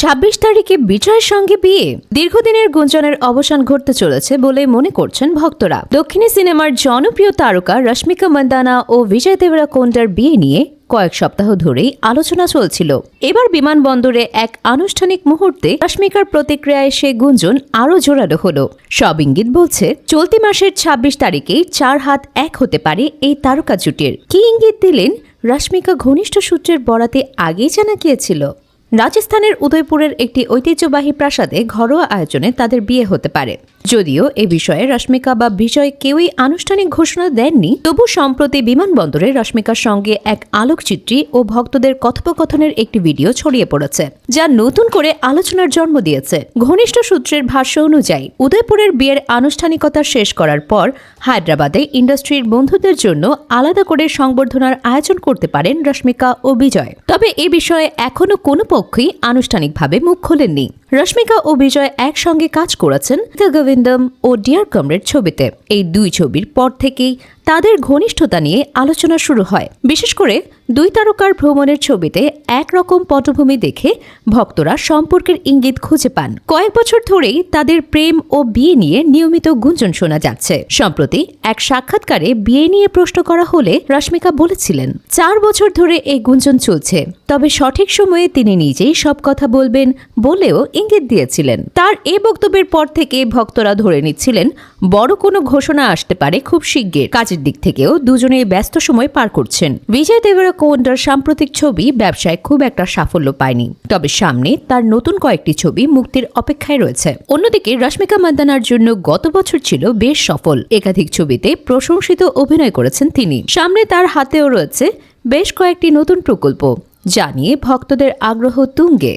ছাব্বিশ তারিখে বিজয়ের সঙ্গে বিয়ে। দীর্ঘদিনের গুঞ্জনের অবসান ঘটতে চলেছে বলে মনে করছেন ভক্তরা। দক্ষিণী সিনেমার জনপ্রিয় তারকা রশ্মিকা মন্দানা ও বিজয় দেবরা কোন্ডার বিয়ে নিয়ে কয়েক সপ্তাহ ধরেই আলোচনা চলছিল। এবার বিমানবন্দরে এক আনুষ্ঠানিক মুহূর্তে রশ্মিকার প্রতিক্রিয়ায় সে গুঞ্জন আরও জোরালো হলো। সব ইঙ্গিত বলছে, চলতি মাসের ২৬ তারিখেই চার হাত এক হতে পারে এই তারকা জুটির। কি ইঙ্গিত দিলেন? রশ্মিকা ঘনিষ্ঠ সূত্রের বরাতে আগেই জানা গিয়েছিল। রাজস্থানের উদয়পুরের একটি ঐতিহ্যবাহী প্রাসাদে ঘরোয়া আয়োজনে তাদের বিয়ে হতে পারে। যদিও এ বিষয়ে রশ্মিকা বা বিজয় কেউই আনুষ্ঠানিক ঘোষণা দেননি, তবু সম্প্রতি বিমানবন্দরে রশ্মিকার সঙ্গে এক আলোকচিত্রী ও ভক্তদের কথোপকথনের একটি ভিডিও ছড়িয়ে পড়েছে, যা নতুন করে আলোচনার জন্ম দিয়েছে। ঘনিষ্ঠ সূত্রের ভাষ্য অনুযায়ী, উদয়পুরের বিয়ের আনুষ্ঠানিকতা শেষ করার পর হায়দ্রাবাদে ইন্ডাস্ট্রির বন্ধুদের জন্য আলাদা করে সংবর্ধনার আয়োজন করতে পারেন রশ্মিকা ও বিজয়। তবে এ বিষয়ে এখনও কোনো পক্ষই আনুষ্ঠানিকভাবে মুখ খোলেননি। রশ্মিকা ও বিজয় একসঙ্গে কাজ করেছেন দ্য গোবিন্দম ও ডিয়ার কমরেড ছবিতে। এই দুই ছবির পর থেকেই তাদের ঘনিষ্ঠতা নিয়ে আলোচনা শুরু হয়। বিশেষ করে দুই তারকার ভ্রমণের ছবিতে একরকম পটভূমি দেখে ভক্তরা সম্পর্কের ইঙ্গিত খুঁজে পান। কয়েক বছর ধরেই তাদের প্রেম ও বিয়ে নিয়ে নিয়মিত গুঞ্জন শোনা যাচ্ছে। সম্প্রতি এক সাক্ষাৎকারে বিয়ে নিয়ে প্রশ্ন করা হলে রশ্মিকা বলেছিলেন, চার বছর ধরে এই গুঞ্জন চলছে, তবে সঠিক সময়ে তিনি নিজেই সব কথা বলবেন বলেও ইঙ্গিত দিয়েছিলেন। তার এ বক্তব্যের পর থেকে ভক্তরা ধরে নিচ্ছিলেন, বড় কোনো ঘোষণা আসতে পারে খুব শিগগির। কাজের দিক থেকেও দুজনেই ব্যস্ত সময় পার করছেন। বিজয় দেবরাকোন্ডার সাম্প্রতিক ছবি ব্যবসায় খুব একটা সাফল্য পায়নি। তবে সামনে তার নতুন কয়েকটি ছবি মুক্তির অপেক্ষায় রয়েছে। অন্যদিকে রশ্মিকা মান্দানার জন্য গত বছর ছিল বেশ সফল। একাধিক ছবিতে প্রশংসিত অভিনয় করেছেন তিনি। সামনে তার হাতেও রয়েছে বেশ কয়েকটি নতুন প্রকল্প জানিয়ে ভক্তদের আগ্রহ তুঙ্গে।